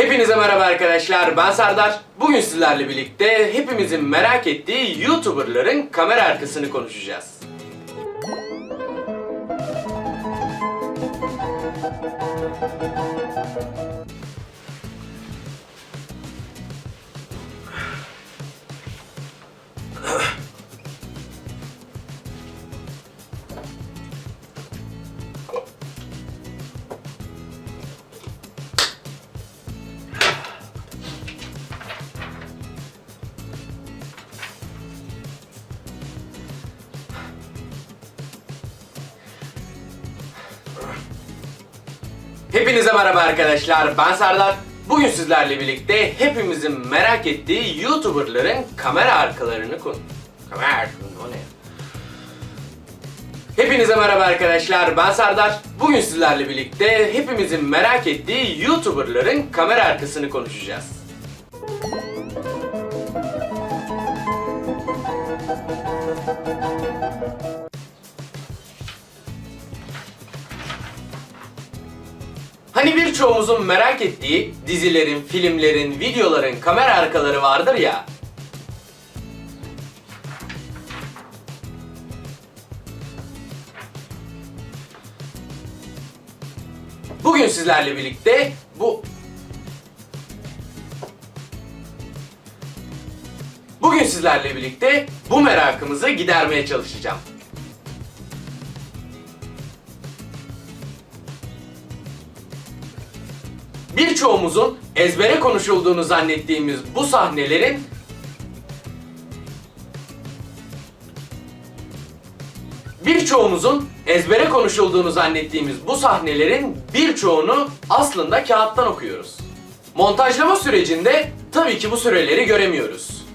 Hepinize merhaba arkadaşlar. Ben Serdar. Bugün sizlerle birlikte hepimizin merak ettiği YouTuber'ların kamera arkasını konuşacağız. Hepinize merhaba arkadaşlar. Ben Serdar. Bugün sizlerle birlikte hepimizin merak ettiği YouTuber'ların kamera arkalarını konu... Kamera arkalarını o ne? Hepinize merhaba arkadaşlar. Ben Serdar. Bugün sizlerle birlikte hepimizin merak ettiği YouTuber'ların kamera arkasını konuşacağız. Hani birçoğumuzun merak ettiği dizilerin, filmlerin, videoların kamera arkaları vardır ya. Bugün sizlerle birlikte bu Bugün sizlerle birlikte bu merakımızı gidermeye çalışacağım. Birçoğumuzun ezbere konuşulduğunu zannettiğimiz bu sahnelerin Birçoğumuzun ezbere konuşulduğunu zannettiğimiz bu sahnelerin birçoğunu aslında kağıttan okuyoruz. Montajlama sürecinde tabii ki bu süreleri göremiyoruz.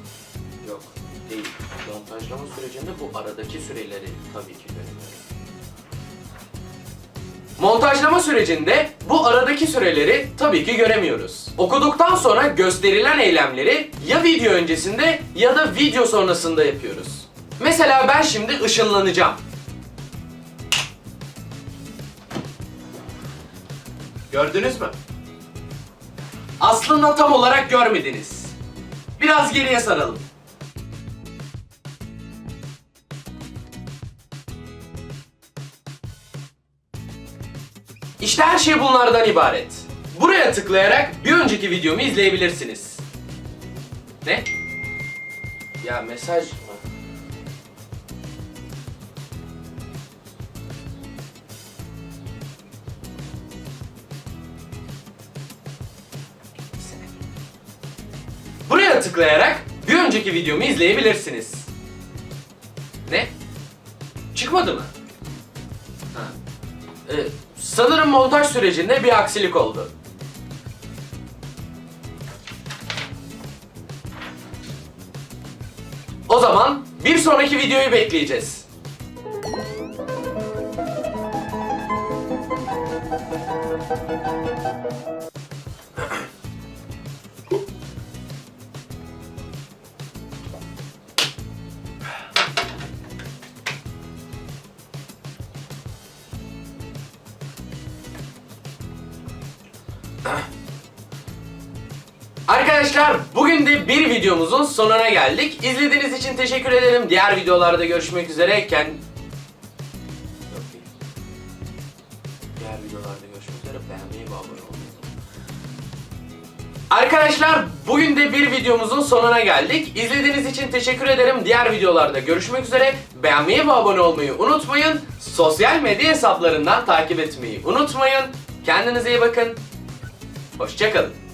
Yok, değil. Montajlama sürecinde bu aradaki süreleri tabii ki göremiyoruz. Montajlama sürecinde bu aradaki süreleri tabii ki göremiyoruz. Okuduktan sonra gösterilen eylemleri ya video öncesinde ya da video sonrasında yapıyoruz. Mesela ben şimdi ışınlanacağım. Gördünüz mü? Aslında tam olarak görmediniz. Biraz geriye saralım. İşte her şey bunlardan ibaret. Buraya tıklayarak bir önceki videomu izleyebilirsiniz. Ne? Ya mesaj mı? Buraya tıklayarak bir önceki videomu izleyebilirsiniz. Ne? Çıkmadı mı? Ha. Ee, sanırım montaj sürecinde bir aksilik oldu. O zaman bir sonraki videoyu bekleyeceğiz. Arkadaşlar bugün de bir videomuzun sonuna geldik. İzlediğiniz için teşekkür ederim. Diğer videolarda görüşmek üzere. Kend... Diğer videolarda görüşmek üzere. Beğenmeyi ve abone olmayı. Arkadaşlar bugün de bir videomuzun sonuna geldik. İzlediğiniz için teşekkür ederim. Diğer videolarda görüşmek üzere. Beğenmeyi ve abone olmayı unutmayın. Sosyal medya hesaplarından takip etmeyi unutmayın. Kendinize iyi bakın. Hoşçakalın.